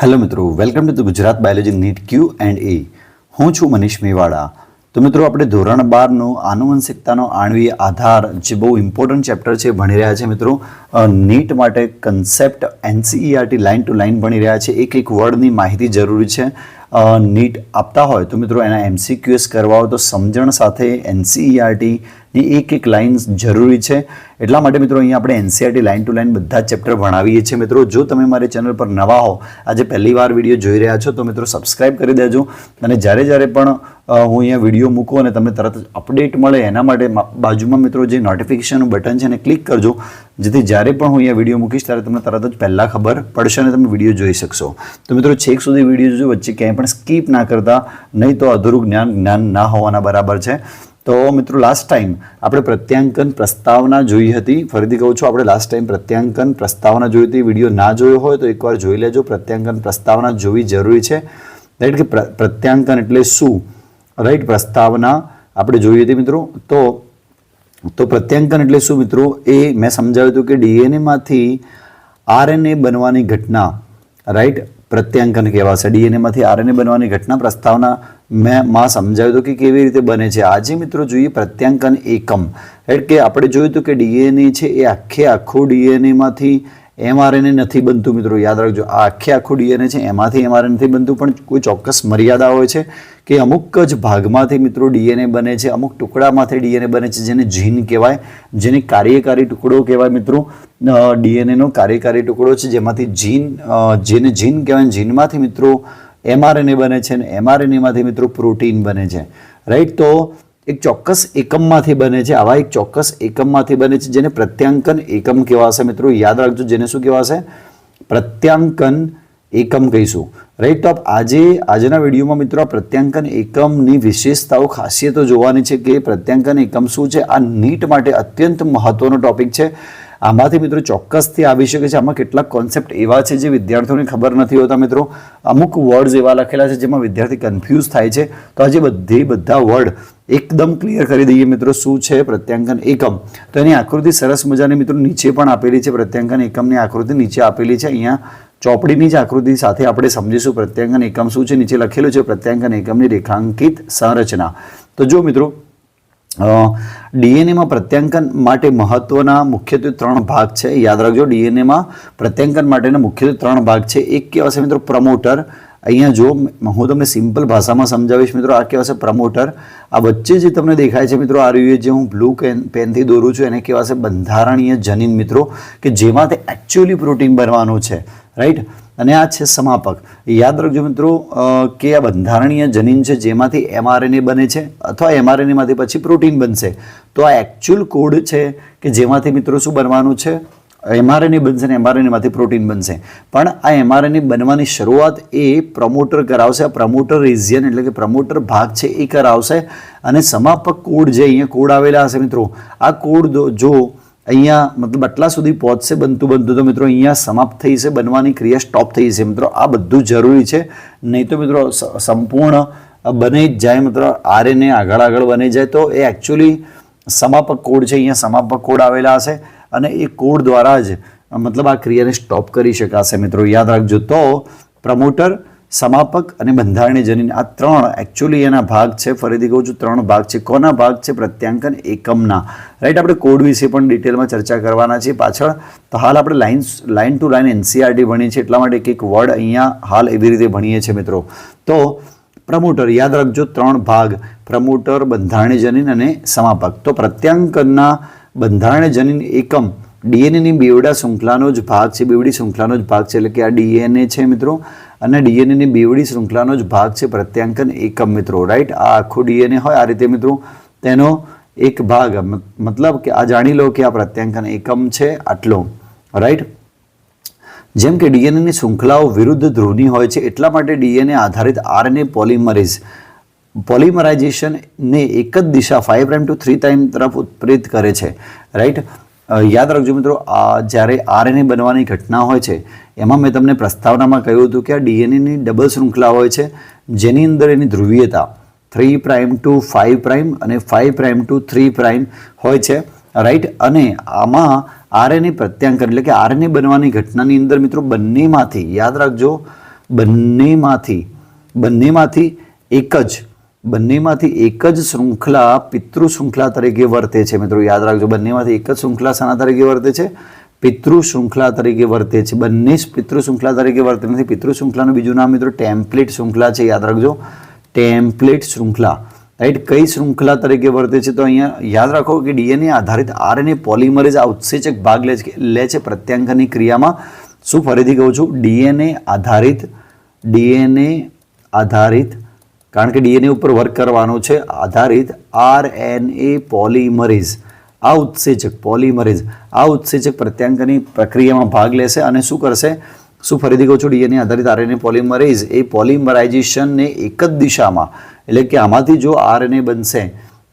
Hello મિત્રો welcome to Gujarat biology NEET Q and A હું છું મનીષ મેવાડા. તો મિત્રો, આપણે ધોરણ બારનો આનુવંશિકતાનો આણવીય આધાર જે બહુ ઇમ્પોર્ટન્ટ ચેપ્ટર છે, ભણી રહ્યા છે મિત્રો. નીટ માટે concept NCERT line to line ભણી રહ્યા છે. એક એક વર્ડની માહિતી જરૂરી છે. નીટ આપતા હોય તો મિત્રો, એના એમસીક્યુએસ કરવા હોય તો સમજણ સાથે એનસીઈઆરટીની એક એક લાઇન્સ જરૂરી છે. એટલા માટે મિત્રો અહીંયા આપણે એનસીઆરટી લાઇન ટુ લાઇન બધા ચેપ્ટર ભણાવીએ છીએ. મિત્રો, જો તમે મારી ચેનલ પર નવા હો, આજે પહેલી વાર વીડિયો જોઈ રહ્યા છો, તો મિત્રો સબસ્ક્રાઇબ કરી દેજો. અને જ્યારે જ્યારે પણ હું અહીંયા વીડિયો મૂકું અને તમને તરત જ અપડેટ મળે, એના માટે બાજુમાં મિત્રો જે નોટિફિકેશનનું બટન છે એને ક્લિક કરજો. જેથી જ્યારે પણ હું અહીંયા વીડિયો મૂકીશ, ત્યારે તમને તરત જ પહેલાં ખબર પડશે અને તમે વીડિયો જોઈ શકશો. તો મિત્રો, છેક સુધી વીડિયો જોજો. વચ્ચે ક્યાંય પણ સ્કીપ ના કરતા, નહીં તો અધૂરું જ્ઞાન જ્ઞાન ના હોવાના બરાબર છે. તો મિત્રો લાસ્ટ ટાઈમ આપણે પ્રત્યાંકન પ્રસ્તાવના જોઈ હતી. ફરીથી કહું છું, આપણે લાસ્ટ ટાઈમ પ્રત્યાંકન પ્રસ્તાવના જોઈ હતી. વીડિયો ના જોયો હોય તો એકવાર જોઈ લેજો. પ્રત્યાંકન પ્રસ્તાવના જોવી જરૂરી છે. રાઈટ કે પ્રત્યાંકન એટલે શું? રાઈટ પ્રસ્તાવના આપણે જોઈ હતી મિત્રો. તો તો પ્રત્યાંકન એટલે શું મિત્રો? એ મેં સમજાવ્યું હતું કે ડીએનએમાંથી આરએનએ બનવાની ઘટના રાઈટ પ્રત્યાંકન કહેવાશે. ડીએનએમાંથી આરએનએ બનવાની ઘટના પ્રસ્તાવના મેં માં સમજાવ્યું હતું કે કેવી રીતે બને છે. આજે મિત્રો જોઈએ પ્રત્યાંકન એકમ. એટલે કે આપણે જોયું હતું કે ડીએનએ છે એ આખે આખું ડીએનએમાંથી એમઆરએનએ નથી બનતું મિત્રો. યાદ રાખજો, આ આખે આખું ડીએનએ છે, એમાંથી એમઆરએનએ નથી બનતું, પણ કોઈ ચોક્કસ મર્યાદા હોય છે કે અમુક જ ભાગમાંથી મિત્રો ડીએનએ બને છે, અમુક ટુકડામાંથી ડીએનએ બને છે, જેને જીન કહેવાય, જેને કાર્યકારી ટુકડો કહેવાય મિત્રો. ડીએનએનો કાર્યકારી ટુકડો છે, જેમાંથી જીન જેને જીન કહેવાય, જીનમાંથી મિત્રો એમઆરએનએ બને છે ને એમઆરએનએમાંથી મિત્રો પ્રોટીન બને છે. રાઈટ તો એક ચોક્કસ એકમમાંથી બને છે. આવા એક ચોક્કસ એકમમાંથી બને છે જેને પ્રત્યાંકન એકમ કહેવાશે મિત્રો. યાદ રાખજો જેને શું કહેવાશે પ્રત્યાંકન એકમ કહીશું. રાઈટ તો આપ આજે, આજના વિડીયોમાં મિત્રો આ પ્રત્યાંકન એકમની વિશેષતાઓ, ખાસિયતો જોવાની છે કે પ્રત્યાંકન એકમ શું છે? આ નીટ માટે અત્યંત મહત્વનો ટોપિક છે. આમાંથી મિત્રો ચોક્કસથી આવી શકે છે. આમાં કેટલાક કોન્સેપ્ટ એવા છે જે વિદ્યાર્થીઓને ખબર નથી હોતા મિત્રો. અમુક વર્ડ્સ એવા લખેલા છે જેમાં વિદ્યાર્થી કન્ફ્યુઝ થાય છે. તો આજે બધે બધા વર્ડ એકદમ ક્લિયર કરી દઈએ મિત્રો શું છે પ્રત્યાંકન એકમ. તો એની આકૃતિ સરસ મજાની મિત્રો નીચે પણ આપેલી છે. પ્રત્યાંકન એકમની આકૃતિ નીચે આપેલી છે. અહીંયા ચોપડીની જ આકૃતિ સાથે આપણે સમજીશું પ્રત્યાંકન એકમ શું છે. નીચે લખેલું છે પ્રત્યાંકન એકમની રેખાંકિત સંરચના. તો જો મિત્રો ડીએનએમાં પ્રત્યાંકન માટે મહત્વના મુખ્યત્વે ત્રણ ભાગ છે. યાદ રાખજો, ડીએનએમાં પ્રત્યાંકન માટેના મુખ્યત્વે ત્રણ ભાગ છે. એક કહેવાશે મિત્રો પ્રમોટર. અહીંયા જો હું તમને સિમ્પલ ભાષામાં સમજાવીશ મિત્રો, આ કહેવાશે પ્રમોટર. આ વચ્ચે જે તમને દેખાય છે મિત્રો આ રહ્યું જે હું બ્લુ પેનથી દોરું છું, એને કહેવાશે બંધારણીય જનીન મિત્રો, કે જેમાં તે એકચ્યુઅલી પ્રોટીન બનવાનું છે. રાઈટ અને આ છે સમાપક. યાદ રાખજો મિત્રો કે આ બંધારણીય જનીન છે જેમાંથી એમઆરએનએ બને છે અથવા એમઆરએનએમાંથી પછી પ્રોટીન બનશે. તો આ એકચ્યુઅલ કોડ છે કે જેમાંથી મિત્રો શું બનવાનું છે? એમઆરએનએ બનશે ને એમઆરએનએમાંથી પ્રોટીન બનશે. પણ આ એમઆરએનએ બનવાની શરૂઆત એ પ્રમોટર કરાવશે. આ પ્રમોટર રિઝિયન એટલે કે પ્રમોટર ભાગ છે એ કરાવશે. અને સમાપક કોડ જે અહીંયા કોડ આવેલા હશે મિત્રો, આ કોડ જો અહીંયા મતલબ આટલા સુધી પહોંચશે બનતું બનતું. તો મિત્રો અહીંયા સમાપ્ત થઈ છે, બનવાની ક્રિયા સ્ટોપ થઈ છે. મિત્રો આ બધું જરૂરી છે. નહીં તો મિત્રો સંપૂર્ણ બની જ જાય. મિત્રો આરએનએ આગળ આગળ બની જાય. તો એ એકચ્યુઅલી સમાપક કોડ છે. અહીંયા સમાપક કોડ આવેલા હશે અને એ કોડ દ્વારા જ મતલબ આ ક્રિયાને સ્ટોપ કરી શકાશે. મિત્રો યાદ રાખજો. તો પ્રમોટર સમાપક અને બંધારણીય જનીન. આ ત્રણ એકચ્યુઅલી એના ભાગ છે. ફરીથી કહું છું, ત્રણ ભાગ છે. કોના ભાગ છે? પ્રત્યાંકન એકમના. રાઈટ આપણે કોડ વિશે પણ ડિટેલમાં ચર્ચા કરવાના છીએ પાછળ. તો હાલ આપણે line line to line NCERT ભણીએ છીએ. એટલા માટે એક વર્ડ અહીંયા હાલ એવી રીતે ભણીએ છીએ મિત્રો. તો પ્રમોટર, યાદ રાખજો, ત્રણ ભાગ. પ્રમોટર, બંધારણીય જનીન અને સમાપક. તો પ્રત્યાંકનના બંધારણીય જનીન એકમ. ડીએનએની બેવડા શૃંખલાનો જ ભાગ છે. બેવડી શૃંખલાનો જ ભાગ છે. એટલે કે આ ડીએનએ છે મિત્રો. અને ડીએનએની બેવડી શૃંખલાનો જ ભાગ છે પ્રત્યાંકન એકમ મિત્રો રાઈટ આ આખું ડીએનએ હોય આ રીતે મિત્રો, તેનો એક ભાગ મતલબ કે આ જાણી લો કે આ પ્રત્યાંકન એકમ છે આટલો રાઈટ જેમ કે ડીએનએની શૃંખલાઓ વિરુદ્ધ ધ્રુવની હોય છે, એટલા માટે ડીએનએ આધારિત આરએનએ પોલિમરેઝ પોલિમરાઇઝેશનને એક જ દિશા five prime to three time તરફ ઉત્પ્રેરિત કરે છે રાઈટ યાદ રાખજો મિત્રો, આ જ્યારે આરએનએ બનવાની ઘટના હોય છે એમાં મેં તમને પ્રસ્તાવનામાં કહ્યું હતું કે આ ડીએનએની ડબલ શૃંખલા હોય છે, જેની અંદર એની ધ્રુવીયતા three prime to five prime અને five prime to three prime હોય છે. રાઈટ અને આમાં આરએનએ પ્રત્યાંકન એટલે કે આરએનએ બનવાની ઘટનાની અંદર મિત્રો બંનેમાંથી, યાદ રાખજો, બંનેમાંથી બંનેમાંથી એક જ, બંનેમાંથી એક જ શૃંખલા પિતૃ શૃંખલા તરીકે વર્તે છે મિત્રો. યાદ રાખજો, બંનેમાંથી એક જ શૃંખલા શાના તરીકે વર્તે છે. પિતૃ શૃંખલા તરીકે વર્તે છે. બંને જ પિતૃ તરીકે વર્તે નથી. પિતૃ શૃંખલાનું બીજું નામ મિત્રો ટેમ્પલેટ શૃંખલા છે. યાદ રાખજો. ટેમ્પલેટ શૃંખલા. રાઈટ? કઈ શૃંખલા તરીકે વર્તે છે? તો અહીંયા યાદ રાખો કે ડીએનએ આધારિત આરએનએ પોલિમરેઝ આ ઉત્સેચક ભાગ લે છે લે છે પ્રત્યાંકનની ક્રિયામાં. શું ફરીથી કહું છું? ડીએનએ આધારિત ડીએનએ આધારિત. કારણ કે ડીએનએ ઉપર વર્ક કરવાનું છે. આધારિત આરએનએ પોલિમરેઝ. આ ઉત્સેચક પોલિમરેઝ આ ઉત્સેચક પ્રત્યાંકની પ્રક્રિયામાં ભાગ લેશે અને શું કરશે? શું ફરીથી કહું છું? ડીએનએ આધારિત આરએનએ પોલિમરેઝ એ પોલિમરાઇઝેશનને એક જ દિશામાં, એટલે કે આમાંથી જો આરએનએ બનશે,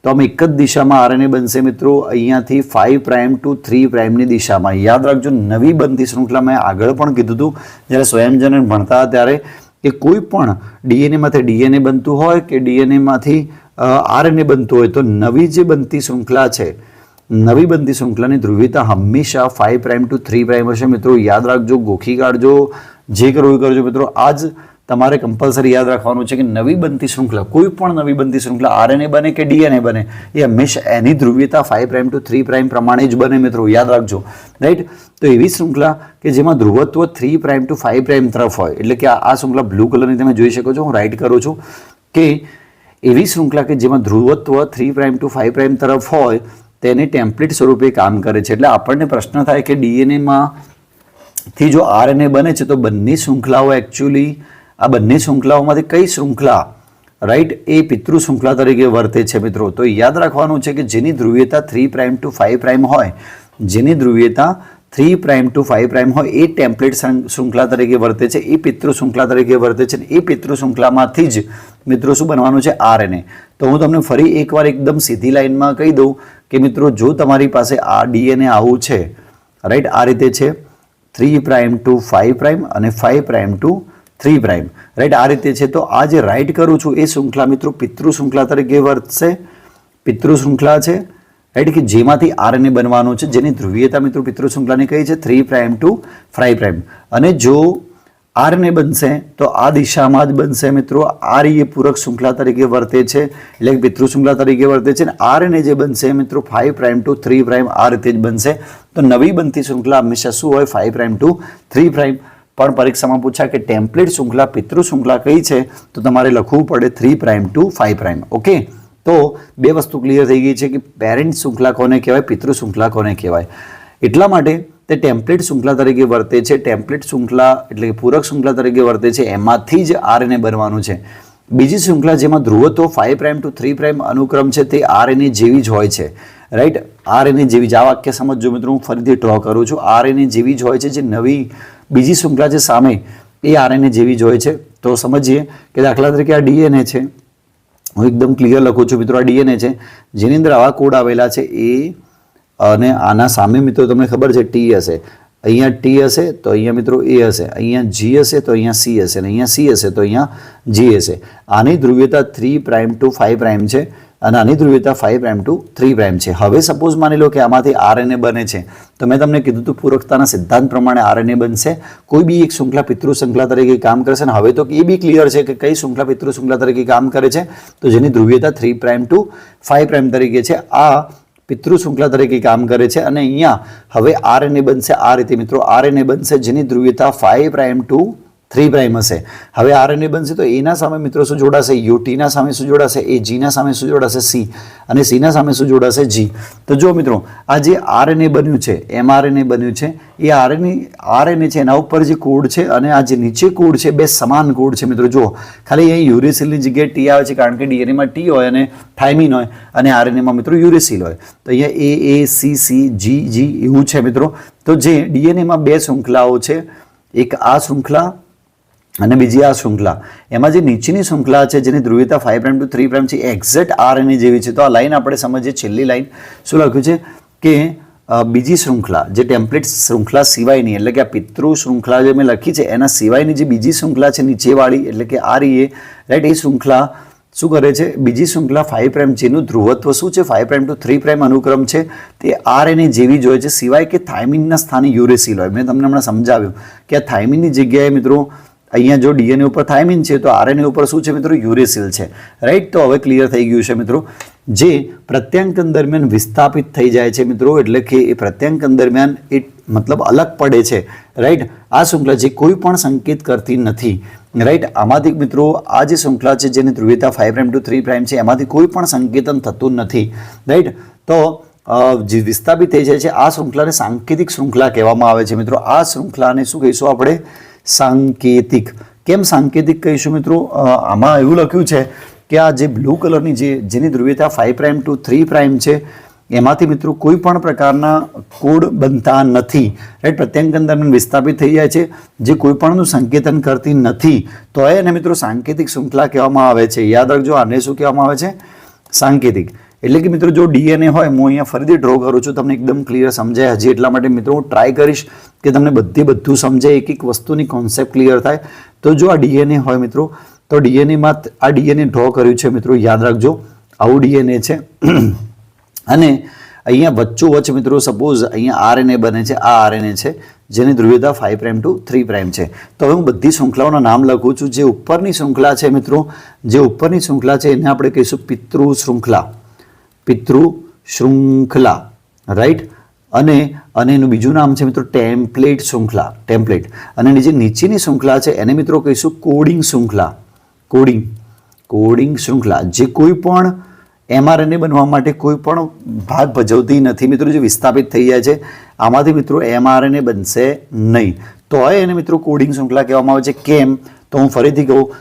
તો આમ એક જ દિશામાં આરએનએ બનશે મિત્રો, અહીંયાથી ફાઇવ પ્રાઇમ ટુ થ્રી પ્રાઇમની દિશામાં. યાદ રાખજો, નવી બનતી શૃંખલા મેં આગળ પણ કીધું હતું. જ્યારે સ્વયંજન ભણતા હતા ત્યારે કે કોઈ પણ ડીએનએમાંથી ડીએનએ બનતું હોય કે ડીએનએમાંથી આરએનએ બનતું હોય, તો નવી જે બનતી શૃંખલા છે નવી બનતી શૃંખલાની ધ્રુવીયતા હંમેશા five prime to three prime હશે. મિત્રો, યાદ રાખજો, ગોખી કાઢજો. જે કરવું એ કરજો. મિત્રો, આજ તમારે કમ્પલસરી યાદ રાખવાનું છે કે નવી બનતી શૃંખલા, કોઈ પણ નવી બનતી શૃંખલા આરએનએ બને કે ડીએનએ બને, એ હંમેશા એની ધ્રુવીયતા five prime to three prime પ્રમાણે જ બને. મિત્રો, યાદ રાખજો. રાઈટ તો એવી શૃંખલા કે જેમાં ધ્રુવત્વ three prime to five prime તરફ હોય. એટલે કે આ શૃંખલા બ્લુ કલરની તમે જોઈ શકો છો. હું રાઇટ કરું છું કે એવી શૃંખલા કે જેમાં ધ્રુવત્વ three prime to five prime તરફ હોય તેને ટેમ્પલેટ સ્વરૂપે કામ કરે છે. એટલે આપણને પ્રશ્ન થાય કે ડીએનએમાં થી જો આરએનએ બને છે, તો બંને શૃંખલાઓ એકચ્યુઅલી આ બંને શૃંખલાઓમાંથી કઈ શૃંખલા રાઈટ એ પિતૃ શૃંખલા તરીકે વર્તે છે મિત્રો? તો યાદ રાખવાનું છે કે જેની ધ્રુવીયતા three prime to five prime હોય, જેની ધ્રુવીયતા three prime to five prime હોય એ ટેમ્પલેટ શૃંખલા તરીકે વર્તે છે, એ પિતૃ શૃંખલા તરીકે વર્તે છે એ પિતૃ શૃંખલામાંથી જ મિત્રો શું બનવાનું છે? આરએનએ. તો હું તમને ફરી એકવાર એકદમ સીધી લાઈનમાં કહી દઉં કે મિત્રો જો તમારી પાસે આ ડીએનએ આવું છે, રાઈટ, આ રીતે છે, three prime to five prime અને five prime to three prime. Right, આ રીતે છે. તો આ જે રાઇટ કરું છું એ શૃંખલા મિત્રો પિતૃ શૃંખલા તરીકે વર્તશે, પિતૃ શૃંખલા છે રાઈટ કે જેમાંથી આરએનએ બનવાનું છે, જેની ધ્રુવીયતા મિત્રો પિતૃ શૃંખલાની કઈ છે, three prime to five prime. અને જો આરએનએ બનશે, તો આ દિશામાં જ બનશે મિત્રો. આર એ પૂરક શૃંખલા તરીકે વર્તે છે, એટલે કે પિતૃ શૃંખલા તરીકે વર્તે છે. અને આરએનએ જે બનશે મિત્રો, five prime to three prime આ રીતે જ બનશે. તો નવી બનતી શૃંખલા હંમેશા શું હોય? Five prime to three prime. પણ પરીક્ષામાં પૂછા કે ટેમ્પલેટ શૃંખલા પિતૃ શૃંખલા કઈ છે? તો તમારે લખવું પડે three prime to five prime. Okay? તો બે વસ્તુ ક્લિયર થઈ ગઈ છે કે પેરેન્ટ શૃંખલા કોને કહેવાય, પિતૃ શૃંખલા કોને કહેવાય? એટલા માટે તે ટેમ્પલેટ શૃંખલા તરીકે વર્તે છે. ટેમ્પલેટ શૃંખલા એટલે કે પૂરક શૃંખલા તરીકે વર્તે છે. એમાંથી જ આરએનએ બનવાનું છે. બીજી શૃંખલા જેમાં ધ્રુવત્વ five prime to three prime અનુક્રમ છે તે આરએનએ જેવી જ હોય છે. રાઈટ આરએનએ જેવી જ. આ વાક્ય સમજો મિત્રો, હું ફરીથી ડ્રો કરું છું. આરએનએ જેવી જ હોય છે જે નવી બીજી શૃંખલા છે સામે, એ આરએનએ જેવી જ હોય છે. તો સમજીએ કે દાખલા તરીકે આ ડીએનએ છે. હું એકદમ ક્લિયર લખું છું મિત્રો, આ ડીએનએ છે. જેની અંદર આવા કોડ આવેલા છે, એ, અને આના સામે મિત્રો તમને ખબર છે ટી હશે. અહીંયા ટી હશે, તો અહીંયા મિત્રો એ હશે. અહીંયા જી હશે, તો અહીંયા સી હશે. અને અહીંયા સી હશે, તો અહીંયા જી હશે. આની ધ્રુવીયતા three prime to five prime છે. અને આની ધ્રુવીયતા five prime to three prime છે. હવે સપોઝ માની લો કે આમાંથી આરએનએ બને છે. તો મેં તમને કીધું હતું પૂરકતાના સિદ્ધાંત પ્રમાણે આરએનએ બનશે. કોઈ બી એક શૃંખલા પિતૃ શૃંખલા તરીકે કામ કરશે અને હવે તો એ બી ક્લિયર છે કે કઈ શૃંખલા પિતૃ શૃંખલા તરીકે કામ કરે છે. તો જેની ધ્રુવીયતા three prime to five prime તરીકે છે, આ પિતૃ શૃંખલા તરીકે કામ કરે છે. અને અહીંયા હવે આરએનએ બનશે. આ રીતે મિત્રો આરએનએ બનશે જેની ધ્રુવીયતા five prime to three prime હશે. હવે આરએનએ બનશે તો એના સામે મિત્રો શું જોડાશે? યુ ટીના સામે શું જોડાશે? એ જીના સામે શું જોડાશે? સી. અને સીના સામે શું જોડાશે? જી. તો જો મિત્રો, આ જે આરએનએ બન્યું છે, એમઆરએનએ બન્યું છે, એ આરએનએ આરએનએ છે એના ઉપર જે કોડ છે અને આ જે નીચે કોડ છે, બે સમાન કોડ છે મિત્રો, જુઓ. ખાલી અહીં યુરેસિલની જગ્યાએ ટી આવે છે કારણ કે ડીએનએમાં ટી હોય અને થાઇમિન હોય અને આરએનએમાં મિત્રો યુરેસિલ હોય. તો અહીંયા એ એ, સી સી, જી જી એવું છે મિત્રો. તો જે ડીએનએમાં બે શૃંખલાઓ છે, એક આ શૃંખલા અને બીજી આ શૃંખલા. એમાં જે નીચેની શૃંખલા છે, જેની ધ્રુવીયતા five prime to three prime છે એક્ઝેક્ટ આર એની જેવી છે. તો આ લાઈન આપણે સમજીએ, છેલ્લી લાઈન શું લખ્યું છે? કે બીજી શૃંખલા, જે ટેમ્પલેટ શૃંખલા સિવાયની, એટલે કે આ પિતૃ શૃંખલા જે મેં લખી છે, એના સિવાયની જે બીજી શૃંખલા છે, નીચેવાળી, એટલે કે આ રહી એ રાઈટ એ શૃંખલા શું કરે છે? બીજી શૃંખલા ફાઇવ પ્રાઇમ જેનું ધ્રુવત્વ શું છે? Five prime to three prime અનુક્રમ છે. તે આર એને જેવી જ હોય છે, સિવાય કે થાઇમિનના સ્થાને યુરેસિલ હોય. મેં તમને હમણાં સમજાવ્યું કે આ થાઇમિનની જગ્યાએ મિત્રો અહીંયા જો ડીએનએ ઉપર થાઇમિન છે, તો આરએનએ ઉપર શું છે મિત્રો? યુરેસિલ છે. રાઈટ તો હવે ક્લિયર થઈ ગયું છે મિત્રો. જે પ્રત્યાંકન દરમિયાન વિસ્થાપિત થઈ જાય છે મિત્રો, એટલે કે એ પ્રત્યાંકન દરમિયાન એ મતલબ અલગ પડે છે. રાઈટ આ શૃંખલા જે કોઈ પણ સંકેત કરતી નથી. રાઈટ આમાંથી મિત્રો, આ જે શૃંખલા છે જેની ધ્રુવીયતા five prime to three prime છે, એમાંથી કોઈ પણ સંકેતન થતું નથી. રાઈટ તો જે વિસ્થાપિત થઈ જાય છે, આ શૃંખલાને સાંકેતિક શૃંખલા કહેવામાં આવે છે મિત્રો. આ શૃંખલાને શું કહીશું આપણે? સાંકેતિક. કેમ સાંકેતિક કહીશું મિત્રો? આમાં એવું લખ્યું છે કે આ જે બ્લુ કલરની જે, જેની ધ્રુવીયતા five prime to three prime છે, એમાંથી મિત્રો કોઈ પણ પ્રકારના કોડ બનતા નથી. રાઈટ, પ્રત્યાંકન દરમિયાન વિસ્થાપિત થઈ જાય છે. જે કોઈ પણનું સંકેતન કરતી નથી. તો એને મિત્રો સાંકેતિક શૃંખલા કહેવામાં આવે છે. યાદ રાખજો, આને શું કહેવામાં આવે છે? સાંકેતિક. એટલે કે મિત્રો જો ડીએનએ હોય, હું અહીંયા ફરીથી ડ્રો કરું છું, તમને એકદમ ક્લિયર સમજાય હજી. એટલા માટે મિત્રો હું ટ્રાય કરીશ કે તમને બધી બધું સમજાય એક એક વસ્તુની કોન્સેપ્ટ ક્લિયર થાય. તો જો આ ડીએનએ હોય મિત્રો, તો ડીએનએમાં આ ડીએનએ ડ્રો કર્યું છે મિત્રો, યાદ રાખજો. આવું ડીએનએ છે. અને અહીંયા વચ્ચોવચ્ચ મિત્રો સપોઝ અહીંયા આરએનએ બને છે, આ આરએનએ છે, જેની ધ્રુવીયતા five prime to three prime છે. તો હવે હું બધી શૃંખલાઓના નામ લખું છું. જે ઉપરની શૃંખલા છે મિત્રો, જે ઉપરની શૃંખલા છે, એને આપણે કહીશું પિતૃ શૃંખલા. પિતૃ શૃંખલા રાઈટ અને અને એનું બીજું નામ છે મિત્રો ટેમ્પલેટ શૃંખલા, ટેમ્પલેટ. અને એની જે નીચેની શૃંખલા છે, એને મિત્રો કહીશું કોડિંગ શૃંખલા. કોડિંગ કોડિંગ શૃંખલા. જે કોઈ પણ એમઆરએનએ બનવા માટે કોઈ પણ ભાગ ભજવતી નથી, મિત્રો, જે વિસ્થાપિત થઈ જાય છે, આમાંથી મિત્રો એમઆરએનએ બનશે નહીં. તો હવે એને મિત્રો કોડિંગ શૃંખલા કહેવામાં આવે છે, કેમ? તો હું ફરીથી કહું,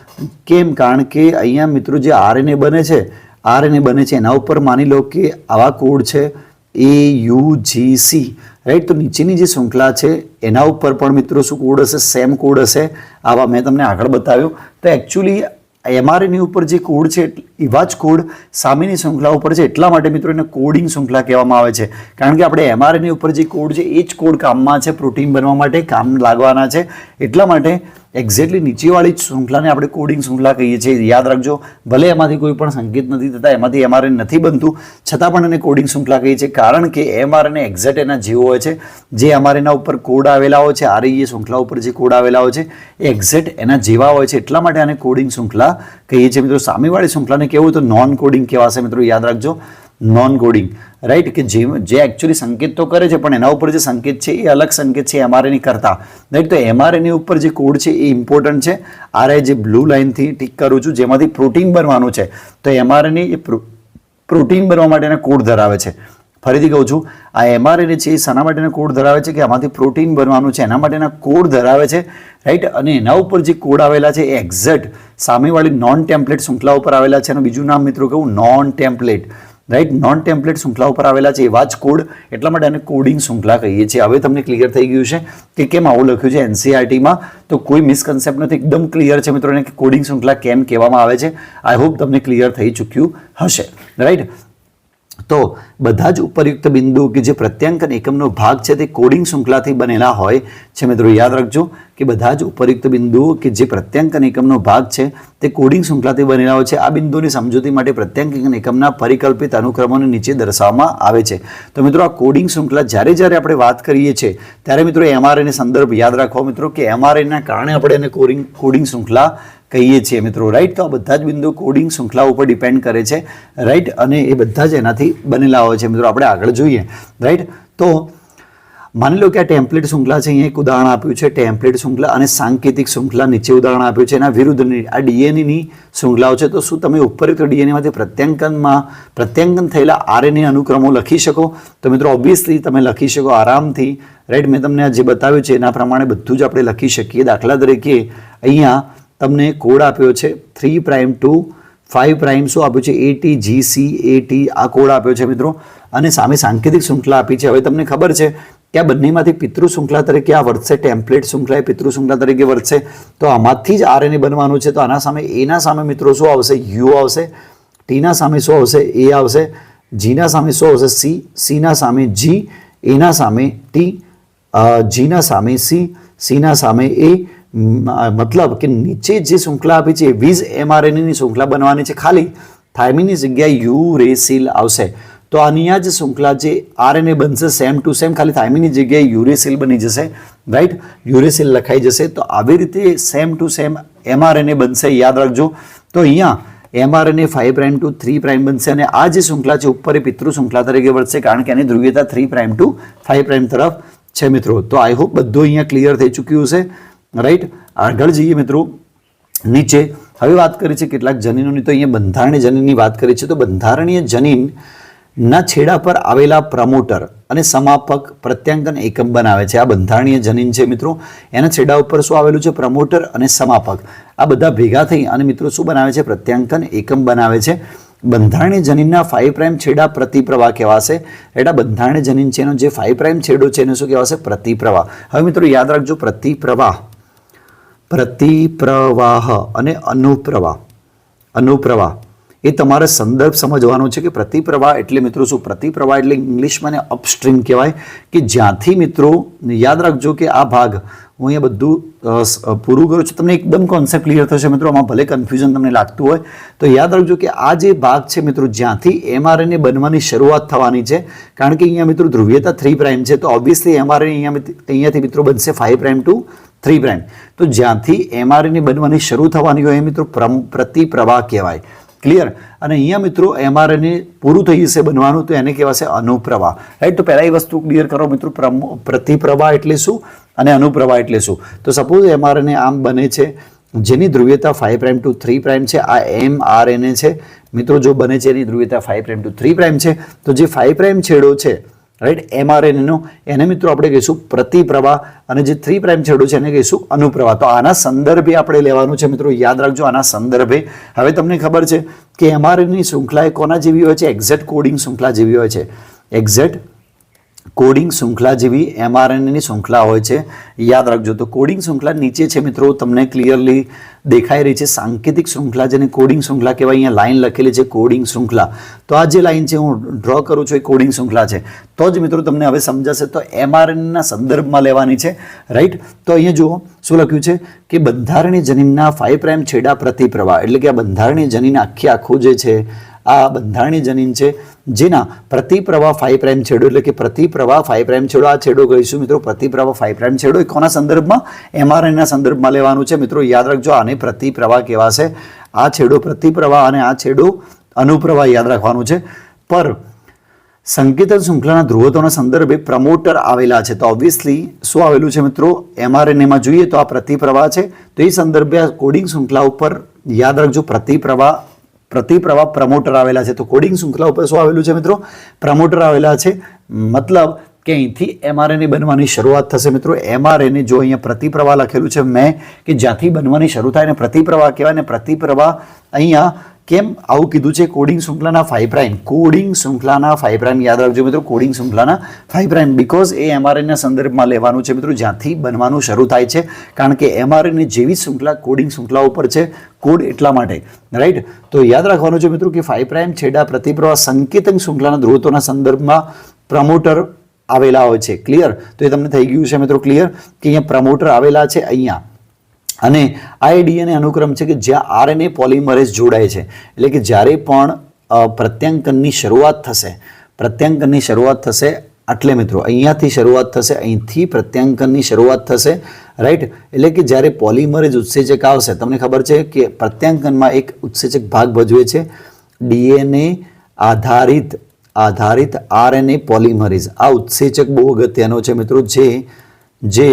કેમ? કારણ કે અહીંયા મિત્રો જે આરએનએ બને છે આરએનએ બને છે. એના ઉપર માની લો કે આવા કોડ છે, A, U, G, C right તો નીચેની જે શૃંખલા છે, એના ઉપર પણ મિત્રો શું કોડ હશે? સેમ કોડ હશે. આવા મેં તમને આગળ બતાવ્યું. તો એકચ્યુઅલી એમઆરએની ઉપર જે કોડ છે એવા જ કોડ સામેની શૃંખલા ઉપર છે. એટલા માટે મિત્રો એને કોડિંગ શૃંખલા કહેવામાં આવે છે. કારણ કે આપણે એમઆરએની ઉપર જે કોડ છે, એ જ કોડ કામમાં છે પ્રોટીન બનવા માટે કામ લાગવાના છે. એટલા માટે એક્ઝેક્ટલી નીચેવાળી જ શૃંખલાને આપણે કોડિંગ શૃંખલા કહીએ છીએ. યાદ રાખજો, ભલે એમાંથી કોઈ પણ સંકેત નથી થતા, એમાંથી એમઆરએ નથી બનતું, છતાં પણ એને કોડિંગ શૃંખલા કહીએ છીએ. કારણ કે એમઆરએને એક્ઝેક્ટ એના જેવો હોય છે. જે એમઆરએના ઉપર કોડ આવેલા હોય છે આરઈએ શૃંખલા ઉપર જે કોડ આવેલા હોય છે, એ એક્ઝેક્ટ એના જેવા હોય છે. એટલા માટે આને કોડિંગ શૃંખલા કહીએ છીએ. મિત્રો, સામેવાળી શૃંખલાને કેવું તો નોન કોડિંગ કહેવાશે મિત્રો, યાદ રાખજો. નોન કોડિંગ રાઈટ કે જે જે એકચ્યુઅલી સંકેત તો કરે છે, પણ એના ઉપર જે સંકેત છે, એ અલગ સંકેત છે એમઆરએની કરતા. રાઈટ તો એમઆરએની ઉપર જે કોડ છે, એ ઇમ્પોર્ટન્ટ છે. આરે જે બ્લુ લાઇનથી ટીક કરું છું, જેમાંથી પ્રોટીન બનવાનું છે. તો એમઆરએની એ પ્રોટીન બનવા માટેના કોડ ધરાવે છે. ફરીથી કહું છું, આ એમઆરએનએ છે, એ શાના માટેના કોડ ધરાવે છે કે આમાંથી પ્રોટીન બનવાનું છે? એના માટેના કોડ ધરાવે છે રાઈટ અને એના ઉપર જે કોડ આવેલા છે, એ એક્ઝેક્ટ સામેવાળી નોન ટેમ્પલેટ શૃંખલા ઉપર આવેલા છે. એનું બીજું નામ મિત્રો કહું non template right non template શૃંખલા ઉપર આવેલા છે, એવા જ કોડ. એટલા માટે આને કોડિંગ શૃંખલા કહીએ છીએ. હવે તમને ક્લિયર થઈ ગયું છે કે કેમ આવું લખ્યું છે એનસીઆરટીમાં તો કોઈ મિસકન્સેપ્ટ નથી. એકદમ ક્લિયર છે મિત્રોને કે કોડિંગ શૃંખલા કેમ કહેવામાં આવે છે. આઈ હોપ તમને ક્લિયર થઈ ચૂક્યું હશે રાઈટ તો બધા જ ઉપરયુક્ત બિંદુ કે જે પ્રત્યાંકન એકમનો ભાગ છે તે કોડિંગ શૃંખલાથી બનેલા હોય છે મિત્રો. યાદ રાખજો કે બધા જ ઉપરયુક્ત બિંદુઓ કે જે પ્રત્યાંકન એકમનો ભાગ છે તે કોડિંગ શૃંખલાથી બનેલા હોય છે. આ બિંદુની સમજૂતી માટે પ્રત્યાંકન એકમના પરિકલ્પિત અનુક્રમોને નીચે દર્શાવવામાં આવે છે. તો મિત્રો, આ કોડિંગ શૃંખલા જ્યારે જ્યારે આપણે વાત કરીએ છીએ, ત્યારે મિત્રો એમઆરએને સંદર્ભ યાદ રાખો મિત્રો કે એમઆરએના કારણે આપણે એને કોડિંગ કોડિંગ શૃંખલા કહીએ છીએ મિત્રો રાઈટ તો આ બધા જ બિંદુઓ કોડિંગ શૃંખલા ઉપર ડિપેન્ડ કરે છે રાઈટ અને એ બધા જ એનાથી બનેલા હોય છે. મિત્રો, આપણે આગળ જોઈએ રાઈટ તો માની લો કે આ ટેમ્પલેટ શૃંખલા છે, અહીંયા એક ઉદાહરણ આપ્યું છે ટેમ્પલેટ શૃંખલા અને સાંકેતિક શૃંખલા નીચે ઉદાહરણ આપ્યું છે. એના વિરુદ્ધની આ ડીએનએની શૃંખલાઓ છે. તો શું તમે ઉપરયુક્ત ડીએનએમાંથી પ્રત્યાંકનમાં, પ્રત્યાંકન થયેલા આરએનએ અનુક્રમો લખી શકો? તો મિત્રો ઓબ્વિયસલી તમે લખી શકો આરામથી રાઈટ મેં તમને આ જે બતાવ્યું છે, એના પ્રમાણે બધું જ આપણે લખી શકીએ. દાખલા તરીકે, અહીંયા તમને કોડ આપ્યો છે. Three prime to five prime શું આપ્યું છે? એટી જીસી એટી આ કોડ આપ્યો છે મિત્રો. અને સામે સાંકેતિક શૃંખલા આપી છે. હવે તમને ખબર છે કે આ બંનેમાંથી પિતૃ શૃંખલા તરીકે આ વર્તશે ટેમ્પલેટ શૃંખલા એ પિતૃ શૃંખલા તરીકે વર્તશે. તો આમાંથી જ આરએનએ બનવાનું છે. તો આના સામે, એના સામે મિત્રો શું આવશે? યુ આવશે. ટીના સામે શું આવશે? એ આવશે. જીના સામે શું આવશે? સી સીના સામે જી એના સામે ટી જીના સામે સી સીના સામે એ મતલબ કે નીચે જે શૃંખલા આપી છે જ એમઆરએનએની શૃંખલા બનવાની છે. ખાલી થાયમીની જગ્યાએ યુ રેસિલ આવશે. તો આની આ જ શૃંખલા જે આરએનએ બનશે સેમ ટુ સેમ ખાલી થાઇમીની જગ્યાએ યુરેસિલ બની જશે. રાઈટ યુરેસિલ લખાઈ જશે. તો આવી રીતે સેમ ટુ સેમ એમઆરએનએ બનશે, યાદ રાખજો. તો અહીંયા mRNA five prime to three prime બનશે અને આ જે શૃંખલા છે, ઉપર એ પિતૃ શૃંખલા તરીકે વધશે કારણ કે એની ધ્રુવીયતા three prime to five prime તરફ છે, મિત્રો. તો આઈ હોપ બધું અહીંયા ક્લિયર થઈ ચૂક્યું છે રાઈટ આગળ જઈએ મિત્રો, નીચે હવે વાત કરી છે કેટલાક જનીનોની. તો અહીંયા બંધારણીય જનીનની વાત કરી છે. તો બંધારણીય જનીન ના છેડા પર આવેલા પ્રમોટર અને સમાપક પ્રત્યાંકન એકમ બનાવે છે. આ બંધારણીય જનીન છે મિત્રો. એના છેડા ઉપર શું આવેલું છે? પ્રમોટર અને સમાપક. આ બધા ભેગા થઈ અને મિત્રો શું બનાવે છે? પ્રત્યાંકન એકમ બનાવે છે. બંધારણીય જનીનના ફાઈવ પ્રાઇમ છેડા પ્રતિપ્રવાહ કહેવાશે. એટલે બંધારણીય જનીન છે એનો જે ફાઈવ પ્રાઇમ છેડો છે એને શું કહેવાશે? પ્રતિપ્રવાહ. હવે મિત્રો યાદ રાખજો, પ્રતિપ્રવાહ. પ્રતિપ્રવાહ અને અનુપ્રવાહ. અનુપ્રવાહ. એ તમારે સંદર્ભ સમજવાનો છે કે પ્રતિપ્રવાહ એટલે મિત્રો શું? પ્રતિપ્રવાહ એટલે ઇંગ્લિશમાં ને અપસ્ટ્રીમ કહેવાય કે જ્યાંથી મિત્રો, યાદ રાખજો કે આ ભાગ હું અહીંયા બધું પૂરું કરું છું. તમને એકદમ કોન્સેપ્ટ ક્લિયર થશે મિત્રો. આમાં ભલે કન્ફ્યુઝન તમને લાગતું હોય. તો યાદ રાખજો કે આ જે ભાગ છે મિત્રો, જ્યાંથી એમઆરએનએ બનવાની શરૂઆત થવાની છે, કારણ કે અહીંયા મિત્રો ધ્રુવીયતા થ્રી પ્રાઇમ છે. તો ઓબ્વિયસલી એમઆરએનએ અહીંયા અહીંયાથી મિત્રો બનશે five prime to three prime તો જ્યાંથી એમઆરએનએ બનવાની શરૂ થવાની હોય એ મિત્રો પ્રતિપ્રવાહ કહેવાય. ક્લિયર અને અહીંયા મિત્રો એમઆરએનએ પૂરું થઈ જશે બનવાનું, તો એને કહેવાશે અનુપ્રવાહ. રાઈટ તો પહેલાં એ વસ્તુ ક્લિયર કરો મિત્રો પ્રતિપ્રવાહ એટલે શું અને અનુપ્રવાહ એટલે શું? તો સપોઝ એમઆરએનએ આમ બને છે, જેની ધ્રુવ્યતા five prime to three prime છે, આ એમ છે. મિત્રો જો બને છે એની ધ્રુવ્યતા five prime to three prime છે, તો જે ફાઈવ પ્રાઇમ છેડો છે રાઈટ એમઆરએનનો એને મિત્રો આપણે કહીશું પ્રતિપ્રવાહ. અને જે થ્રી પ્રાઇમ છેડો છે એને કહીશું અનુપ્રવાહ. તો આના સંદર્ભે આપણે લેવાનું છે મિત્રો. યાદ રાખજો આના સંદર્ભે. હવે તમને ખબર છે કે એમઆરએનની શૃંખલા એ કોના જેવી હોય છે? એક્ઝેક્ટ કોડિંગ શૃંખલા જેવી હોય છે. એક્ઝેક્ટ કોડિંગ શૃંખલા જેવી એમઆરએનએની શૃંખલા હોય છે. યાદ રાખજો, તો કોડિંગ શૃંખલા નીચે છે મિત્રો, તમને ક્લિયરલી દેખાઈ રહી છે. સાંકેતિક શૃંખલા જેને કોડિંગ શૃંખલા કહેવાય, અહીંયા લાઈન લખેલી છે, કોડિંગ શૃંખલા. તો આ જે લાઈન છે, હું ડ્રો કરું છું, એ કોડિંગ શૃંખલા છે. તો જ મિત્રો, તમને હવે સમજાશે, તો એમઆરએનના સંદર્ભમાં લેવાની છે. રાઈટ તો અહીંયા જુઓ, શું લખ્યું છે? કે બંધારણીય જનીનના ફાઈવ પ્રાઇમ છેડા પ્રતિપ્રવાહ. એટલે કે આ બંધારણીય જનીન આખે આખું જે છે આ બંધારણીય જનીન છે, જેના પ્રતિપ્રવાહ ફાઈવ પ્રાઇમ છેડો, એટલે કે પ્રતિપ્રવાહ ફાઈવ પ્રાઇમ છેડો, આ છેડો કહીશું મિત્રો. પ્રતિપ્રવાહ ફાઈવ પ્રાઇમ છેડો એ કોના સંદર્ભમાં? એમઆરએનના સંદર્ભમાં લેવાનું છે. મિત્રો, યાદ રાખજો, આને પ્રતિપ્રવાહ કહેવાશે. આ છેડો પ્રતિપ્રવાહ અને આ છેડો અનુપ્રવાહ યાદ રાખવાનું છે. પર સંકેતન શૃંખલાના ધ્રુવતોના સંદર્ભે પ્રમોટર આવેલા છે. તો ઓબ્વિયસલી શું આવેલું છે મિત્રો? એમઆરએનએમાં જોઈએ તો આ પ્રતિપ્રવાહ છે. તો એ સંદર્ભે આ કોડિંગ શૃંખલા ઉપર યાદ રાખજો, પ્રતિપ્રવાહ પ્રતિપ્રવાહ પ્રમોટર આવેલા છે. તો કોડિંગ શૃંખલા ઉપર શું આવેલું છે મિત્રો? પ્રમોટર આવેલા છે. મતલબ કે અહીંથી એમઆરએનએ બનવાની શરૂઆત થશે મિત્રો. એમઆરએનએ જો અહીંયા પ્રતિપ્રવાહ લખેલું છે, મેં કે જ્યાંથી બનવાની શરૂ થાય ને પ્રતિપ્રવાહ કહેવાય ને પ્રતિપ્રવાહ અહીંયા કેમ? આવું કીધું છે કોડિંગ શૃંખલાના ફાઈવ પ્રાઇમ કોડિંગ શૃંખલાના ફાઈવ પ્રાઇમ યાદ રાખજો મિત્રો કોડિંગ શૃંખલાના ફાઈવ પ્રાઇમ બિકોઝ એ એમઆરએનના સંદર્ભમાં લેવાનું છે મિત્રો, જ્યાંથી બનવાનું શરૂ થાય છે. કારણ કે એમઆરએનની જેવી શૃંખલા કોડિંગ શૃંખલા ઉપર છે કોડ એટલા માટે. રાઈટ તો યાદ રાખવાનું છે મિત્રો કે ફાઈવ પ્રાઇમ છેડા પ્રતિપ્રવાહ સંકેતન શૃંખલાના ધ્રુવતોના સંદર્ભમાં પ્રમોટર આવેલા હોય છે. ક્લિયર તો એ તમને થઈ ગયું છે મિત્રો ક્લિયર કે અહીંયા પ્રમોટર આવેલા છે અહીંયા. અને આ એ ડીએનએ અનુક્રમ છે કે જ્યાં આરએનએ પોલિમરેઝ જોડાય છે. એટલે કે જ્યારે પણ પ્રત્યાંકનની શરૂઆત થશે, પ્રત્યાંકનની શરૂઆત થશે આટલે મિત્રો, અહીંયાથી શરૂઆત થશે, અહીંથી પ્રત્યાંકનની શરૂઆત થશે રાઈટ એટલે કે જ્યારે પોલિમરેજ ઉત્સેચક આવશે, તમને ખબર છે કે પ્રત્યાંકનમાં એક ઉત્સેચક ભાગ ભજવે છે, ડીએનએ આધારિત આધારિત આરએનએ પોલિમરેઝ. આ ઉત્સેચક બહુ અગત્યનો છે મિત્રો, જે જે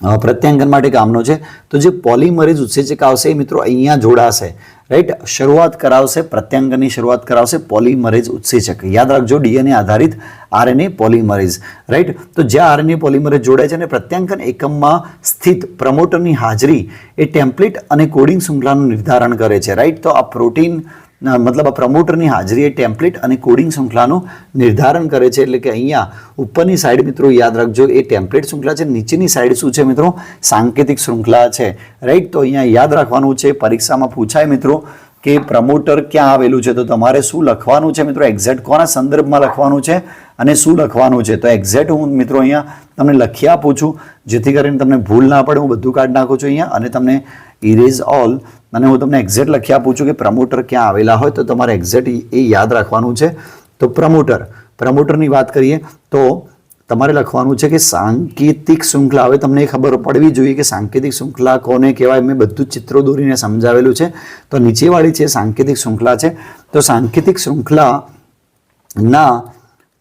પ્રત્યાંકન માટે કામનો છે. તો જે પોલિમરીઝ ઉત્સેચક આવશે એ મિત્રો અહીંયા જોડાશે. રાઈટ શરૂઆત કરાવશે પ્રત્યાંકનની શરૂઆત કરાવશે પોલિમરીઝ ઉત્સેચક. યાદ રાખજો, ડીએનએ આધારિત આરએનએ પોલિમરીઝ. રાઈટ તો જ્યાં આરએનએ પોલિમરેઝ જોડાય છે અને પ્રત્યાંકન એકમમાં સ્થિત પ્રમોટરની હાજરી એ ટેમ્પલેટ અને કોડિંગ શૃંખલાનું નિર્ધારણ કરે છે. રાઈટ તો આ પ્રોટીન મતલબ આ પ્રમોટરની હાજરી એ ટેમ્પલેટ અને કોડિંગ શૃંખલાનું નિર્ધારણ કરે છે. એટલે કે અહીંયા ઉપરની સાઈડ મિત્રો યાદ રાખજો, એ ટેમ્પલેટ શૃંખલા છે. નીચેની સાઈડ શું છે મિત્રો? સાંકેતિક શૃંખલા છે. રાઈટ તો અહીંયા યાદ રાખવાનું છે, પરીક્ષામાં પૂછાય મિત્રો કે પ્રમોટર ક્યાં આવેલું છે? તો તમારે શું લખવાનું છે મિત્રો? એક્ઝેક્ટ કોના સંદર્ભમાં લખવાનું છે અને શું લખવાનું છે? તો એક્ઝેક્ટ હું મિત્રો અહીંયા તમને લખી આપું છું. જેથી કરીને તમને ભૂલ ના પડે, હું બધું કાઢી નાખું છું અહીંયા અને તમને ઇરેઝ ઓલ અને હું તમને એક્ઝેક્ટ લખી આપું છું કે પ્રમોટર ક્યાં આવેલા હોય તો તમારે એક્ઝેક્ટ એ યાદ રાખવાનું છે. તો પ્રમોટર, પ્રમોટરની વાત કરીએ તો તમારે લખવાનું છે કે સાંકેતિક શૃંખલા. હવે તમને ખબર પડવી જોઈએ કે સાંકેતિક શૃંખલા કોને કહેવાય? મેં બધું ચિત્રો દોરીને સમજાવેલું છે. તો નીચેવાળી છે સાંકેતિક શૃંખલા છે. તો સાંકેતિક શૃંખલા ના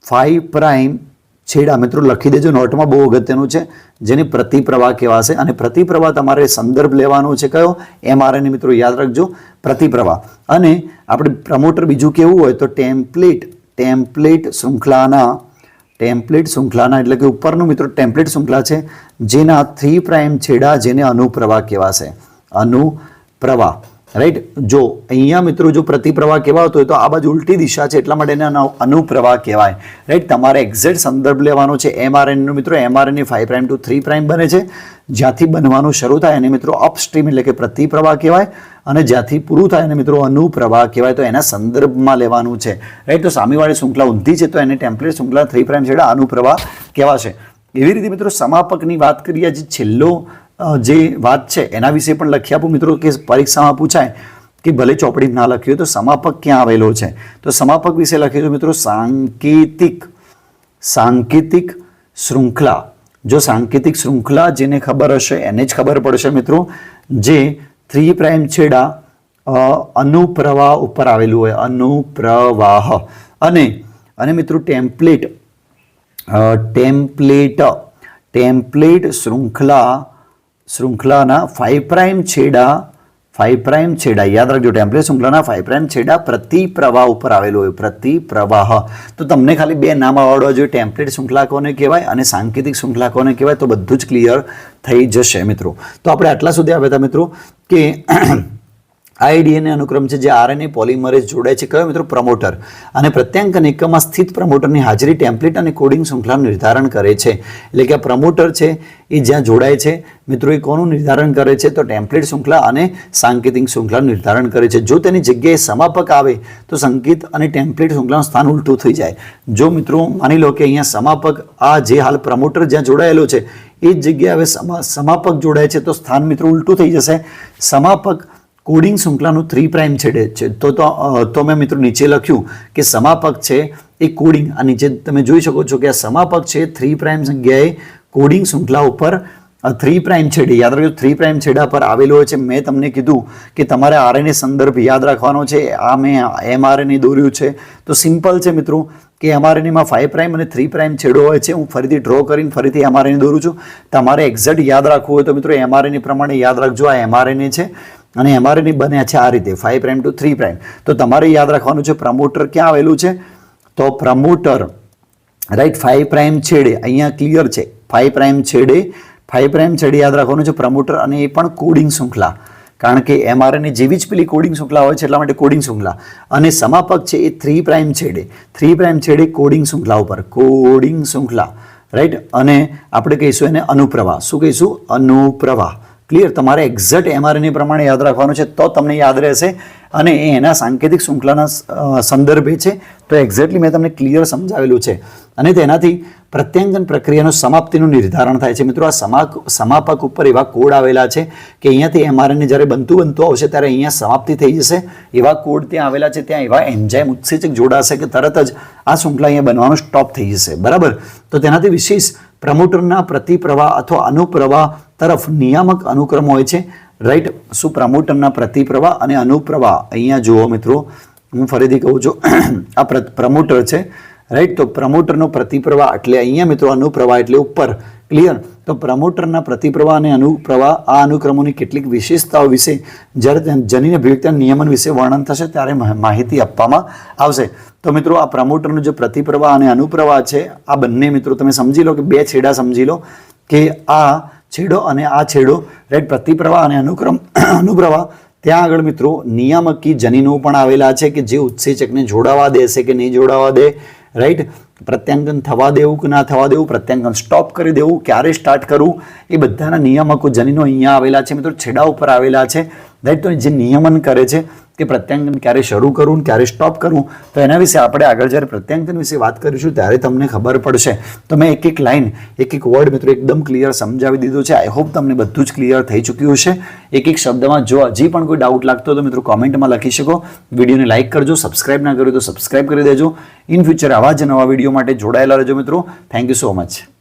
ફાઈવ પ્રાઇમ છેડા, મિત્રો, લખી દેજો. નોટમાં બહુ અગત્યનું છે. જેને પ્રતિપ્રવાહ કહેવાશે. અને પ્રતિપ્રવાહ તમારે સંદર્ભ લેવાનો છે કયો? એમઆરએને મિત્રો, યાદ રાખજો. પ્રતિપ્રવાહ. અને આપણે પ્રમોટર બીજું કેવું હોય તો ટેમ્પલેટ ટેમ્પલેટ શૃંખલાના ટેમ્પલેટ શૃંખલાના એટલે કે ઉપરનું, મિત્રો ટેમ્પલેટ શૃંખલા છે, જેના થ્રી પ્રાઇમ છેડા જેને અનુપ્રવાહ કહેવાશે. અનુપ્રવાહ. રાઈટ? જો અહીંયા મિત્રો જો પ્રતિપ્રવાહ કહેવાતો હોય તો આ બાજુ ઉલટી દિશા છે, એટલા માટે એને અનુપ્રવાહ કહેવાય. રાઈટ? તમારે એક્ઝેક્ટ સંદર્ભ લેવાનો છે એમઆરએનનો મિત્રો એમઆરએનની five prime to three prime બને છે. જ્યાંથી બનવાનું શરૂ થાય એને મિત્રો અપસ્ટ્રીમ એટલે કે પ્રતિપ્રવાહ કહેવાય અને જ્યાંથી પૂરું થાય એને મિત્રો અનુપ્રવાહ કહેવાય. તો એના સંદર્ભમાં લેવાનું છે. રાઈટ? તો સામેવાળી શૃંખલા ઊંધી છે, તો એને ટેમ્પલેટ શૃંખલા થ્રી પ્રાઇમ છેડા અનુપ્રવાહ કહેવાશે. એવી રીતે મિત્રો સમાપકની વાત કરીએ જે છેલ્લો જે વાત છે, એના વિશે પણ લખી આપું. મિત્રો, કે પરીક્ષામાં પૂછાય કે ભલે ચોપડી ના લખ્યું તો સમાપક ક્યાં આવેલો છે? તો સમાપક વિશે લખ્યું છે મિત્રો, સાંકેતિક સાંકેતિક શૃંખલા. જો સાંકેતિક શૃંખલા જેને ખબર હશે, એને જ ખબર પડશે મિત્રો, જે થ્રી પ્રાઇમ છેડા અનુપ્રવાહ ઉપર આવેલું હોય. અનુપ્રવાહ. અને અને મિત્રો, ટેમ્પલેટ ટેમ્પલેટ ટેમ્પલેટ શૃંખલા શૃંખલાના ફાઈવ પ્રાઇમ છેડા ફાઈવ પ્રાઇમ છેડા, યાદ રાખજો ટેમ્પલેટ શૃંખલાના ફાઈવ પ્રાઇમ છેડા પ્રતિપ્રવાહ ઉપર આવેલો હોય, પ્રતિપ્રવાહ. તો તમને ખાલી બે નામ આવડવા જોઈએ ટેમ્પલેટ શૃંખલા કોને કહેવાય અને સાંકેતિક શૃંખલા કોને કહેવાય, તો બધું જ ક્લિયર થઈ જશે મિત્રો. તો આપણે આટલા સુધી આવ્યા હતા મિત્રો, કે આઈડીએનએ અનુક્રમ છે, જે આરએનએ પોલિમરેઝ જોડાય છે. કયો મિત્રો? પ્રમોટર. અને પ્રત્યાંકન એકમમાં સ્થિત પ્રમોટરની હાજરી ટેમ્પલેટ અને કોડિંગ શૃંખલાનું નિર્ધારણ કરે છે. એટલે કે આ પ્રમોટર છે, એ જ્યાં જોડાય છે, મિત્રો, એ કોનું નિર્ધારણ કરે છે? તો ટેમ્પલેટ શૃંખલા અને સાંકેતિક શૃંખલાનું નિર્ધારણ કરે છે. જો તેની જગ્યાએ સમાપક આવે, તો સંકેત અને ટેમ્પલેટ શૃંખલાનું સ્થાન ઉલટું થઈ જાય. જો મિત્રો, માની લો કે અહીંયા સમાપક, આ જે હાલ પ્રમોટર જ્યાં જોડાયેલો છે, એ જ જગ્યાએ હવે સમા- સમાપક જોડાય છે, તો સ્થાન મિત્રો ઉલટું થઈ જશે. સમાપક કોડિંગ શૃંખલાનું થ્રી પ્રાઇમ છેડે છે. તો તો મેં મિત્રો નીચે લખ્યું કે સમાપક છે એ કોડિંગ. આ નીચે તમે જોઈ શકો છો કે આ સમાપક છે થ્રી પ્રાઇમ જગ્યાએ કોડિંગ શૃંખલા ઉપર થ્રી પ્રાઇમ છેડે. યાદ રાખજો થ્રી પ્રાઇમ છેડા પર આવેલો છે. મેં તમને કીધું કે તમારે આરએનએ સંદર્ભ યાદ રાખવાનો છે. આ મેં એમઆરએનએ દોર્યું છે. તો સિમ્પલ છે મિત્રો કે એમઆરએનએમાં ફાઇવ પ્રાઇમ અને થ્રી પ્રાઇમ છેડો હોય છે. હું ફરીથી ડ્રો કરીને ફરીથી એમઆરએનએ દોરું છું. તમારે એક્ઝેક્ટ યાદ રાખવું હોય તો મિત્રો એમઆરએનએ પ્રમાણે યાદ રાખજો. આ એમઆરએનએ છે. અને એમઆરએનએ બન્યા છે આ રીતે five prime to three prime તો તમારે યાદ રાખવાનું છે પ્રમોટર ક્યાં આવેલું છે? તો પ્રમોટર રાઈટ ફાઇવ પ્રાઇમ છેડે, અહીંયા ક્લિયર છે. ફાઇવ પ્રાઇમ છેડે ફાઇવ પ્રાઇમ છેડે યાદ રાખવાનું છે પ્રમોટર અને એ પણ કોડિંગ શૃંખલા. કારણ કે એમઆરએનએ જેવી જ પેલી કોડિંગ શૃંખલા હોય છે, એટલા માટે કોડિંગ શૃંખલા. અને સમાપક છે એ થ્રી પ્રાઇમ છેડે. થ્રી પ્રાઇમ છેડે કોડિંગ શૃંખલા ઉપર. કોડિંગ શૃંખલા રાઈટ અને આપણે કહીશું એને અનુપ્રવાહ. શું કહીશું? અનુપ્રવાહ. ક્લિયર તમારે એક્ઝેક્ટ એમઆરએનએ પ્રમાણે યાદ રાખવાનું છે તો તમને યાદ રહેશે. અને એ એના સાંકેતિક શૃંખલાના સંદર્ભે છે. તો એક્ઝેક્ટલી મેં તમને ક્લિયર સમજાવેલું છે. અને તેનાથી પ્રત્યાંકન પ્રક્રિયાનું સમાપ્તિનું નિર્ધારણ થાય છે. મિત્રો, આ સમા સમાપક ઉપર એવા કોડ આવેલા છે કે અહીંયાથી એમઆરએનએ જ્યારે બનતું બનતું આવશે ત્યારે અહીંયા સમાપ્તિ થઈ જશે. એવા કોડ ત્યાં આવેલા છે. ત્યાં એવા એન્જાઇમ ઉત્સેચક જોડાશે કે તરત જ આ શૃંખલા અહીંયા બનવાનું સ્ટોપ થઈ જશે. બરાબર? તો તેનાથી વિશેષ પ્રમોટરના પ્રતિપ્રવાહ અથવા અનુપ્રવાહ તરફ નિયામક અનુક્રમ હોય છે. રાઈટ શું પ્રમોટરના પ્રતિપ્રવાહ અને અનુપ્રવાહ. અહીંયા જુઓ મિત્રો, હું ફરીથી કહું છું, આ પ્ર- પ્રમોટર છે. રાઈટ તો પ્રમોટરનો પ્રતિપ્રવાહ એટલે અહીંયા મિત્રો અનુપ્રવાહ એટલે ઉપર. ક્લિયર તો પ્રમોટરના પ્રતિપ્રવાહ અને અનુપ્રવાહ આ અનુક્રમોની કેટલીક વિશેષતાઓ વિશે જ્યારે જનીન અભિવ્યક્તિના નિયમન વિશે વર્ણન થશે ત્યારે માહિતી આપવામાં આવશે. તો મિત્રો, આ પ્રમોટરનો જે પ્રતિપ્રવાહ અને અનુપ્રવાહ છે, આ બંને મિત્રો તમે સમજી લો કે બે છેડા સમજી લો કે આ છેડો અને આ છેડો રાઈટ પ્રતિપ્રવાહ અને અનુક્રમ અનુપ્રવાહ. ત્યાં આગળ મિત્રો નિયામકી જનીનો પણ આવેલા છે કે જે ઉત્સેચકને જોડાવા દેશે કે નહીં જોડાવા દે રાઈટ પ્રત્યાંકન થવા દેવું કે ના થવા દેવું પ્રત્યાંકન સ્ટોપ કરી દેવું, ક્યારે સ્ટાર્ટ કરવું એ બધાના નિયામકો જનીનો અહીંયા આવેલા છે, મિત્રો, છેડા ઉપર આવેલા છે. રાઈટ તો જે નિયમન કરે છે, કે પ્રત્યાંકન ક્યારે શરૂ કરવું ક્યારે સ્ટોપ કરવું તો એના વિશે આપણે આગળ જ્યારે પ્રત્યાંકન વિશે વાત કરીશું, ત્યારે તમને ખબર પડશે. તો મેં એક એક લાઈન એક એક વર્ડ મિત્રો, એકદમ ક્લિયર સમજાવી દીધું છે. આઈ હોપ તમને બધું જ ક્લિયર થઈ ચૂક્યું હશે. એક એક શબ્દમાં જો હજી પણ કોઈ ડાઉટ લાગતો તો, મિત્રો કોમેન્ટમાં લખી શકો. વિડીયોને લાઇક કરજો સબસ્ક્રાઇબ ના કર્યું તો સબસ્ક્રાઇબ કરી દેજો. ઇન ફ્યુચર આવા જ નવા વીડિયો માટે જોડાયેલા રહેજો મિત્રો. Thank you so much